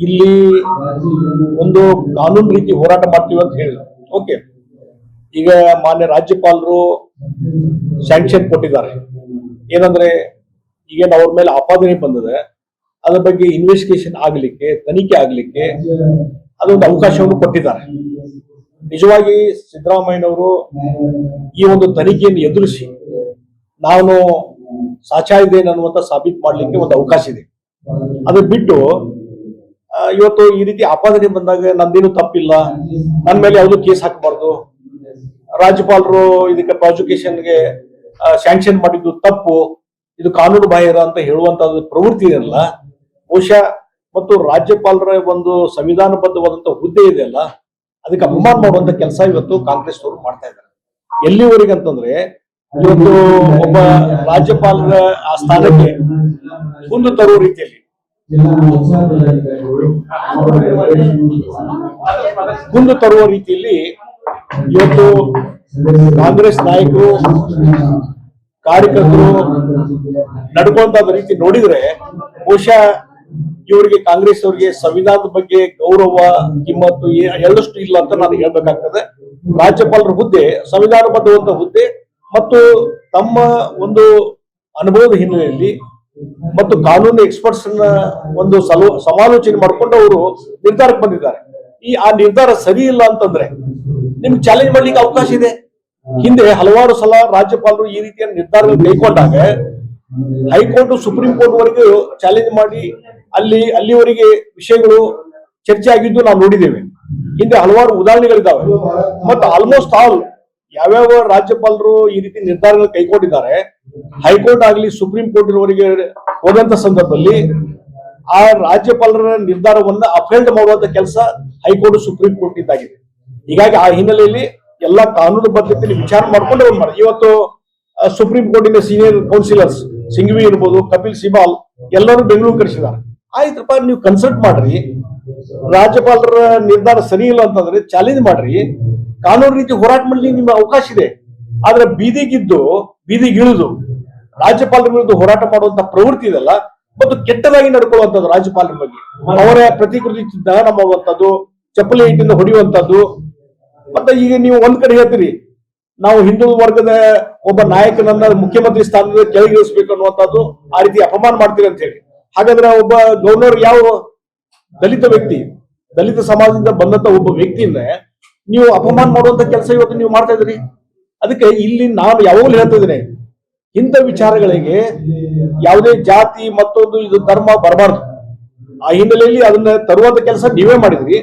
ಇಲ್ಲಿ ಒಂದು ಕಾನೂನು ರೀತಿ ಹೋರಾಟ ಮಾಡ್ತೀವಿ ಅಂತ ಹೇಳಿದ್ರು ಓಕೆ ಈಗ ಮಾನ್ಯ ರಾಜ್ಯಪಾಲರು ಸ್ಯಾಂಕ್ಷನ್ ಕೊಟ್ಟಿದ್ದಾರೆ. ಏನಂದ್ರೆ, ಈಗ ಅವ್ರ ಮೇಲೆ ಆಪಾದನೆ ಬಂದಿದೆ. ಅದ್ರ ಬಗ್ಗೆ ಇನ್ವೆಸ್ಟಿಗೇಷನ್ ಆಗ್ಲಿಕ್ಕೆ, ತನಿಖೆ ಆಗ್ಲಿಕ್ಕೆ ಅದೊಂದು ಅವಕಾಶವನ್ನು ಕೊಟ್ಟಿದ್ದಾರೆ. ನಿಜವಾಗಿ ಸಿದ್ದರಾಮಯ್ಯನವರು ಈ ಒಂದು ತನಿಖೆಯನ್ನು ಎದುರಿಸಿ ನಾನು ಸಾಚಾ ಇದ್ದೇನೆ ಅನ್ನುವಂತ ಸಾಬೀತು ಮಾಡಲಿಕ್ಕೆ ಒಂದು ಅವಕಾಶ ಇದೆ. ಅದು ಬಿಟ್ಟು ಇವತ್ತು ಈ ರೀತಿ ಆಪಾದನೆ ಬಂದಾಗ ನಂದೇನು ತಪ್ಪಿಲ್ಲ. ನನ್ನ ಮೇಲೆ ಯಾವುದು ಕೇಸ್ ಹಾಕಬಾರ್ದು. ರಾಜ್ಯಪಾಲರು ಇದಕ್ಕೆ ಪ್ರಾಸಿಕ್ಯೂಷನ್ಗೆ ಸ್ಯಾಂಕ್ಷನ್ ಮಾಡಿದ್ದು ತಪ್ಪು. ಇದು ಕಾನೂನು ಬಾಹಿರ ಅಂತ ಹೇಳುವಂತ ಪ್ರವೃತ್ತಿ ಇದೆಯಲ್ಲ. ಬಹುಶಃ ಮತ್ತು ರಾಜ್ಯಪಾಲರ ಒಂದು ಸಂವಿಧಾನಬದ್ಧವಾದಂತ ಹುದ್ದೆ ಇದೆಯಲ್ಲ ಅದಕ್ಕೆ ಅಪಮಾನ ಮಾಡುವಂತ ಕೆಲಸ ಇವತ್ತು ಕಾಂಗ್ರೆಸ್ ಅವರು ಮಾಡ್ತಾ ಇದ್ದಾರೆ. ಎಲ್ಲಿವರೆಗೆ ಅಂತಂದ್ರೆ, ಇವತ್ತು ಒಬ್ಬ ರಾಜ್ಯಪಾಲರ ಆ ಸ್ಥಾನಕ್ಕೆ ಮುಂದೆ ತರುವ ರೀತಿಯಲ್ಲಿ ಮುಂದೆ ತರುವ ರೀತಿಯಲ್ಲಿ ಇವತ್ತು ಕಾಂಗ್ರೆಸ್ ನಾಯಕರು, ಕಾರ್ಯಕರ್ತರು ನಡ್ಕೊಂತ ರೀತಿ ನೋಡಿದ್ರೆ ಬಹುಶಃ ಇವರಿಗೆ ಕಾಂಗ್ರೆಸ್ ಅವರಿಗೆ ಸಂವಿಧಾನದ ಬಗ್ಗೆ ಗೌರವ ಕಿಮ್ಮತ್ತು ಎಲ್ಲಷ್ಟು ಇಲ್ಲ ಅಂತ ನಾನು ಹೇಳ್ಬೇಕಾಗ್ತದೆ. ರಾಜ್ಯಪಾಲರ ಹುದ್ದೆ, ಸಂವಿಧಾನಬದ್ಧವಂತ ಹುದ್ದೆ ಮತ್ತು ತಮ್ಮ ಒಂದು ಅನುಭವದ ಹಿನ್ನೆಲೆಯಲ್ಲಿ ಮತ್ತು ಕಾನೂನು ಎಕ್ಸ್ಪರ್ಟ್ಸ್ ಒಂದು ಸಲೋ, ಸಮಾಲೋಚನೆ ಮಾಡಿಕೊಂಡು ಅವರು ನಿರ್ಧಾರಕ್ಕೆ ಬಂದಿದ್ದಾರೆ. ಈ, ಆ ನಿರ್ಧಾರ ಸರಿ ಇಲ್ಲ ಅಂತಂದ್ರೆ ನಿಮ್ಗೆ ಚಾಲೆಂಜ್ ಮಾಡ್ಲಿಕ್ಕೆ ಅವಕಾಶ ಇದೆ? ಹಿಂದೆ ಹಲವಾರು ಸಲ ರಾಜ್ಯಪಾಲರು ಈ ರೀತಿಯ ನಿರ್ಧಾರ ಕೈಗೊಂಡಾಗ ಹೈಕೋರ್ಟ್ ಸುಪ್ರೀಂ ಕೋರ್ಟ್ ವರೆಗೂ ಚಾಲೆಂಜ್ ಮಾಡಿ ಅಲ್ಲಿ, ಅಲ್ಲಿವರೆಗೆ ವಿಷಯಗಳು ಚರ್ಚೆ ಆಗಿದ್ದು ನಾವು ನೋಡಿದ್ದೇವೆ. ಹಿಂದೆ ಹಲವಾರು ಉದಾಹರಣೆಗಳಿದ್ದಾವೆ. ಮತ್ತು ಆಲ್ಮೋಸ್ಟ್ ಆಲ್ ಯಾವ್ಯಾವ ರಾಜ್ಯಪಾಲರು ಈ ರೀತಿ ನಿರ್ಧಾರಗಳು ಕೈಗೊಂಡಿದ್ದಾರೆ ಹೈಕೋರ್ಟ್ ಆಗಲಿ, ಸುಪ್ರೀಂ ಕೋರ್ಟ್ ಇರುವವರಿಗೆ ಹೋದಂತ ಸಂದರ್ಭದಲ್ಲಿ ಆ ರಾಜ್ಯಪಾಲರ ನಿರ್ಧಾರವನ್ನ ಅಫೆಲ್ಡ್ ಮಾಡುವಂತ ಕೆಲಸ ಹೈಕೋರ್ಟ್, ಸುಪ್ರೀಂ ಕೋರ್ಟ್ ಇದ್ದಾಗಿದೆ. ಹೀಗಾಗಿ ಆ ಹಿನ್ನೆಲೆಯಲ್ಲಿ ಎಲ್ಲ ಕಾನೂನು ಬದ್ಧತೆಯಲ್ಲಿ ವಿಚಾರ ಮಾಡ್ಕೊಂಡು ಅವ್ರು ಮಾಡಿ ಇವತ್ತು ಸುಪ್ರೀಂ ಕೋರ್ಟಿನ ಸೀನಿಯರ್ ಕೌನ್ಸಿಲರ್ಸ್, ಸಿಂಘವಿ ಇರ್ಬೋದು, ಕಪಿಲ್ ಸಿಬಾಲ್, ಎಲ್ಲರೂ ಬೆಂಗಳೂರು ಕರೆಸಿದ್ದಾರೆ. ಆಯ್ತಪ್ಪ, ನೀವು ಕನ್ಸಲ್ಟ್ ಮಾಡ್ರಿ. ರಾಜ್ಯಪಾಲರ ನಿರ್ಧಾರ ಸರಿ ಇಲ್ಲ ಅಂತಂದ್ರೆ ಚಾಲೆಂಜ್ ಮಾಡ್ರಿ. ಕಾನೂನು ರೀತಿ ಹೋರಾಟ ಮಾಡಲಿ ನಿಮ್ಮ ಅವಕಾಶ ಇದೆ. ಆದ್ರೆ ಬೀದಿಗಿದ್ದು, ಬೀದಿಗಿಳಿದು ರಾಜ್ಯಪಾಲರ ವಿರುದ್ಧ ಹೋರಾಟ ಮಾಡುವಂತ ಪ್ರವೃತ್ತಿ ಇದೆಲ್ಲ, ಮತ್ತು ಕೆಟ್ಟದಾಗಿ ನಡ್ಕೊಳ್ಳುವಂಥದ್ದು ರಾಜ್ಯಪಾಲರ ಬಗ್ಗೆ. ಅವರ ಪ್ರತಿಕೃತಿ ದಹನ ನಮ್ಮವಂತದ್ದು ಚಪ್ಪಲಿ ಇಟ್ಟಿಂದ ಹೊಡೆಯುವಂಥದ್ದು. ಮತ್ತೆ ಈಗ ನೀವು ಒಂದ್ ಕಡೆ ಹೇಳ್ತೀರಿ, ನಾವು ಹಿಂದೂ ವರ್ಗದ ಒಬ್ಬ ನಾಯಕನನ್ನ ಮುಖ್ಯಮಂತ್ರಿ ಸ್ಥಾನದಿಂದ ಕೆಳಗಿಳಿಸ್ಬೇಕು ಅನ್ನುವಂಥದ್ದು ಆ ರೀತಿ ಅಪಮಾನ ಮಾಡ್ತೀರಿ ಅಂತ ಹೇಳಿ. ಹಾಗಾದ್ರೆ ಒಬ್ಬ ಗವರ್ನರ್ ಯಾವ ದಲಿತ ವ್ಯಕ್ತಿ, ದಲಿತ ಸಮಾಜದಿಂದ ಬಂದಂತ ಒಬ್ಬ ವ್ಯಕ್ತಿಯನ್ನ ನೀವು ಅಪಮಾನ ಮಾಡುವಂತ ಕೆಲಸ ಇವತ್ತು ನೀವು ಮಾಡ್ತಾ ಇದ್ರಿ ಅದಕ್ಕೆ ಇಲ್ಲಿ ನಾನು ಯಾವಾಗಲೂ ಹೇಳ್ತಾ ಇದ್ದೇನೆ ಇಂಥ ವಿಚಾರಗಳಿಗೆ ಯಾವುದೇ ಜಾತಿ ಮತ್ತೊಂದು ಇದು ಧರ್ಮ ಬರಬಾರ್ದು. ಆ ಹಿನ್ನೆಲೆಯಲ್ಲಿ ಅದನ್ನ ತರುವಂತ ಕೆಲಸ ನೀವೇ ಮಾಡಿದ್ರಿ.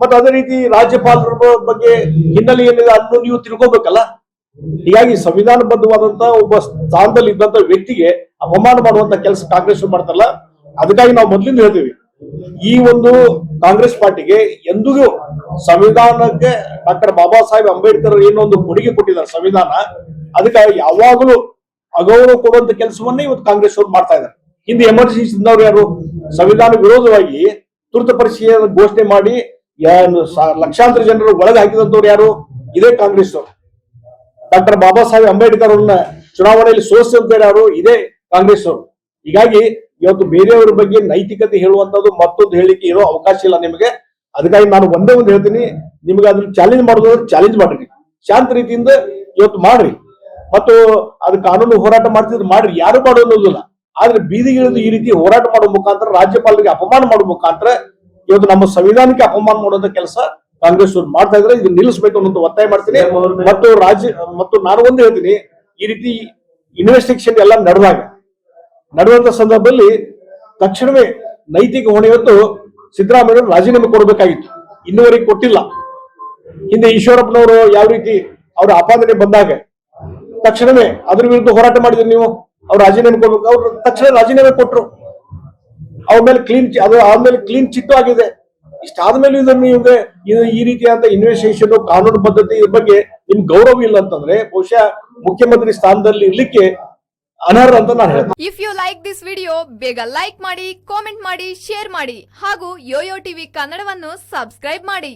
ಮತ್ತೆ ಅದೇ ರೀತಿ ರಾಜ್ಯಪಾಲರ ಬಗ್ಗೆ ಹಿನ್ನೆಲೆ ಏನಿದೆ ಅದನ್ನು ನೀವು ತಿಳ್ಕೊಬೇಕಲ್ಲ? ಹೀಗಾಗಿ ಸಂವಿಧಾನಬದ್ಧವಾದಂತ ಒಬ್ಬ ಸ್ಥಾನದಲ್ಲಿ ಇದ್ದಂತ ವ್ಯಕ್ತಿಗೆ ಅವಮಾನ ಮಾಡುವಂತ ಕೆಲಸ ಕಾಂಗ್ರೆಸ್ ಮಾಡ್ತಾರಲ್ಲ, ಅದಕ್ಕಾಗಿ ನಾವು ಮೊದಲಿಂದ ಹೇಳ್ತೀವಿ. ಈ ಒಂದು ಕಾಂಗ್ರೆಸ್ ಪಾರ್ಟಿಗೆ ಎಂದಿಗೂ ಸಂವಿಧಾನಕ್ಕೆ ಡಾಕ್ಟರ್ ಬಾಬಾ ಸಾಹೇಬ್ ಅಂಬೇಡ್ಕರ್ ಏನೊಂದು ಕೊಡುಗೆ ಕೊಟ್ಟಿದ್ದಾರೆ ಸಂವಿಧಾನ. ಅದಕ್ಕೆ ಯಾವಾಗಲೂ ಅಗೌರವ ಕೊಡುವಂತ ಕೆಲಸವನ್ನೇ ಇವತ್ತು ಕಾಂಗ್ರೆಸ್ ಅವರು ಮಾಡ್ತಾ ಇದ್ದಾರೆ. ಹಿಂದೆ ಎಮರ್ಜೆನ್ಸಿ ಯಾರು? ಸಂವಿಧಾನ ವಿರೋಧವಾಗಿ ತುರ್ತು ಪರಿಸ್ಥಿತಿಯ ಘೋಷಣೆ ಮಾಡಿ ಲಕ್ಷಾಂತರ ಜನರು ಒಳಗೆ ಹಾಕಿದಂತವ್ರು ಯಾರು? ಇದೇ ಕಾಂಗ್ರೆಸ್ ಅವರು. ಡಾಕ್ಟರ್ ಬಾಬಾ ಸಾಹೇಬ್ ಅಂಬೇಡ್ಕರ್ ಅವ್ರನ್ನ ಚುನಾವಣೆಯಲ್ಲಿ ಸೋಲಿಸಿದಂತವ್ರು ಯಾರು? ಇದೇ ಕಾಂಗ್ರೆಸ್ ಅವರು. ಹೀಗಾಗಿ ಇವತ್ತು ಬೇರೆಯವರ ಬಗ್ಗೆ ನೈತಿಕತೆ ಹೇಳುವಂತದ್ದು ಮತ್ತೊಂದು ಹೇಳಿಕೆ ಇರೋ ಅವಕಾಶ ಇಲ್ಲ ನಿಮಗೆ. ಅದಕ್ಕಾಗಿ ನಾನು ಒಂದೇ ಒಂದು ಹೇಳ್ತೀನಿ ನಿಮಗೆ ಅದನ್ನ ಚಾಲೆಂಜ್ ಮಾಡೋದು ಚಾಲೆಂಜ್ ಮಾಡ್ರಿ. ಶಾಂತ ರೀತಿಯಿಂದ ಇವತ್ತು ಮಾಡ್ರಿ. ಮತ್ತು ಅದು ಕಾನೂನು ಹೋರಾಟ ಮಾಡ್ತಿದ್ರು ಮಾಡ್ರಿ. ಯಾರು ಮಾಡೋದಿಲ್ಲ ಆದ್ರೆ ಬೀದಿಗಿಳಿದು ಈ ರೀತಿ ಹೋರಾಟ ಮಾಡೋ ಮುಖಾಂತರ ರಾಜ್ಯಪಾಲರಿಗೆ ಅಪಮಾನ ಮಾಡೋ ಮುಖಾಂತರ ಇವತ್ತು ನಮ್ಮ ಸಂವಿಧಾನಕ್ಕೆ ಅಪಮಾನ ಮಾಡುವಂತ ಕೆಲಸ ಕಾಂಗ್ರೆಸ್ ಅವ್ರು ಮಾಡ್ತಾ ಇದ್ರೆ ಇದು ನಿಲ್ಲಿಸಬೇಕು ಅನ್ನೋದು ಒತ್ತಾಯ ಮಾಡ್ತೀನಿ. ಮತ್ತು ರಾಜ್ಯ ಮತ್ತು ನಾನು ಒಂದು ಹೇಳ್ತೀನಿ ಈ ರೀತಿ ಇನ್ವೆಸ್ಟಿಗೇಷನ್ ಎಲ್ಲ ನಡೆದಾಗ ನಡೆದಂತ ಸಂದರ್ಭದಲ್ಲಿ ತಕ್ಷಣವೇ ನೈತಿಕ ಹೊಣೆ ಹೊತ್ತು ಸಿದ್ದರಾಮಯ್ಯ ರಾಜೀನಾಮೆ ಕೊಡಬೇಕಾಗಿತ್ತು. ಇನ್ನುವರೆಗೆ ಕೊಟ್ಟಿಲ್ಲ. ಹಿಂದೆ ಈಶ್ವರಪ್ಪನವರು ಯಾವ ರೀತಿ ಅವರ ಆಪಾದನೆ ಬಂದಾಗ ತಕ್ಷಣವೇ ಅದ್ರ ವಿರುದ್ಧ ಹೋರಾಟ ಮಾಡಿದ್ರಿ ನೀವು? ಅವ್ರು ರಾಜೀನಾಮೆ ಕೊಡ್ಬೇಕು. ಅವ್ರು ತಕ್ಷಣ ರಾಜೀನಾಮೆ ಕೊಟ್ರು. ಅವ್ರ ಮೇಲೆ ಕ್ಲೀನ್ ಅದು ಆದ್ಮೇಲೆ ಕ್ಲೀನ್ ಚಿಟ್ಟು ಆಗಿದೆ. ಇಷ್ಟಾದ್ಮೇಲೆ ಇದನ್ನು ನಿಮ್ಗೆ ಇದು ಈ ರೀತಿಯಾದ ಇನ್ವೆಸ್ಟಿಗೇಷನ್ ಕಾನೂನು ಪದ್ಧತಿ ಬಗ್ಗೆ ನಿಮ್ ಗೌರವ ಇಲ್ಲ ಅಂತಂದ್ರೆ ಬಹುಶಃ ಮುಖ್ಯಮಂತ್ರಿ ಸ್ಥಾನದಲ್ಲಿ ಇರ್ಲಿಕ್ಕೆ ಅನರ್ಹ ಅಂತ ನಾನು ಹೇಳ್ತೀನಿ. If you like this video ಬೇಗ ಲೈಕ್ ಮಾಡಿ ಕಾಮೆಂಟ್ ಮಾಡಿ ಶೇರ್ ಮಾಡಿ ಹಾಗೂ ಯೋಯೋ ಟಿವಿ ಕನ್ನಡವನ್ನು ಸಬ್ಸ್ಕ್ರೈಬ್ ಮಾಡಿ.